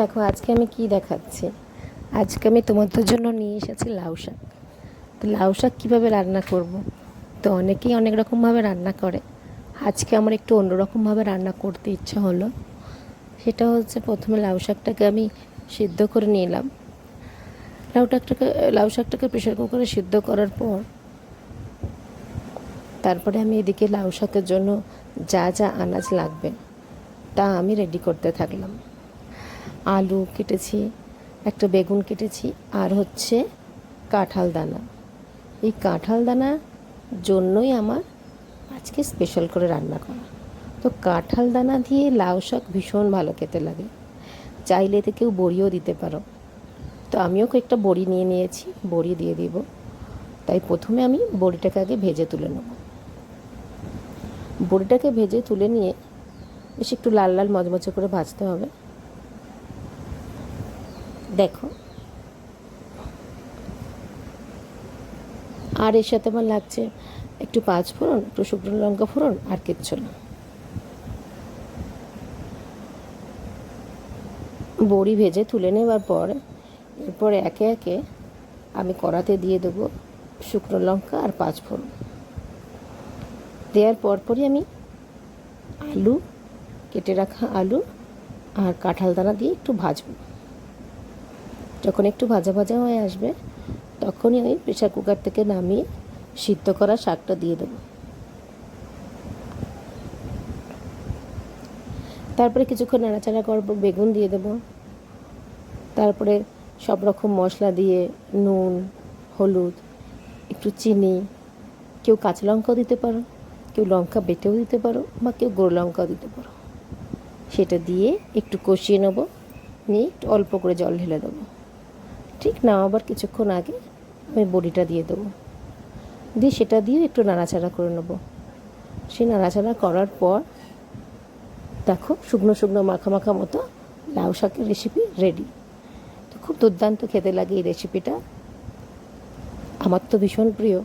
দেখো, আজকে আমি কি দেখাচ্ছি? আজকে আমি তোমাদের জন্য নিয়ে এসেছি লাউ শাক। তো লাউ শাক কীভাবে রান্না করব? তো অনেকেই অনেক রকমভাবে রান্না করে। আজকে আমার একটু অন্যরকমভাবে রান্না করতে ইচ্ছা হলো। সেটা হচ্ছে প্রথমে লাউ শাকটাকে আমি সিদ্ধ করে নিলাম। লাউ শাকটাকে লাউ শাকটাকে প্রেশার কুকারে সিদ্ধ করার পর তারপরে আমি এদিকে লাউ শাকের জন্য যা যা আনাজ লাগবে তা আমি রেডি করতে থাকলাম। আলু কেটেছি, একটা বেগুন কেটেছি আর হচ্ছে কাঁঠাল দানা। এই কাঁঠাল দানা জন্যই আমার আজকে স্পেশাল করে রান্না করা। তো কাঁঠাল দানা দিয়ে লাউ শাক ভীষণ ভালো খেতে লাগে। চাইলে এতে কেউ বড়িও দিতে পারো। তো আমিও কয়েকটা বড়ি নিয়ে নিয়েছি, বড়ি দিয়ে দিব। তাই প্রথমে আমি বড়িটাকে আগে ভেজে তুলে নেব। বড়িটাকে ভেজে তুলে নিয়ে বেশ একটু লাল লাল মচমচে করে ভাজতে হবে। দেখো। আর এর সাথে আমার লাগছে একটু পাঁচ ফোড়ন, একটু শুকনো লঙ্কা ফোড়ন আর কিচ্ছু না। বড়ি ভেজে তুলে নেবার পর, এরপর একে একে আমি কড়াতে দিয়ে দেবো শুকনো লঙ্কা আর পাঁচ ফোড়ন। দেওয়ার পরপরই আমি আলু, কেটে রাখা আলু আর কাঁঠাল দানা দিয়ে একটু ভাজবো। যখন একটু ভাজা ভাজা হয়ে আসবে, তখনই আমি প্রেশার কুকার থেকে নামিয়ে সিদ্ধ করা শাকটা দিয়ে দেবো। তারপরে কিছুক্ষণ নাড়াচাড়া করব, বেগুন দিয়ে দেবো। তারপরে সব রকম মশলা দিয়ে নুন, হলুদ, একটু চিনি, কেউ কাঁচা লঙ্কাও দিতে পারো, কেউ লঙ্কা বেটেও দিতে পারো বা কেউ গোড় লঙ্কাও দিতে পারো। সেটা দিয়ে একটু কষিয়ে নেব, নিয়ে একটু অল্প করে জল ঢেলে দেবো। ঠিক নামাবার কিছুক্ষণ আগে আমি বড়িটা দিয়ে দেবো। দিয়ে সেটা দিয়ে একটু নাড়াচাড়া করে নেব। সেই নাড়াচাড়া করার পর দেখো শুকনো শুকনো মাখা মাখা মতো লাউ শাকের রেসিপি রেডি তো খুব দুর্দান্ত খেতে লাগে এই রেসিপিটা আমার তো ভীষণ প্রিয়।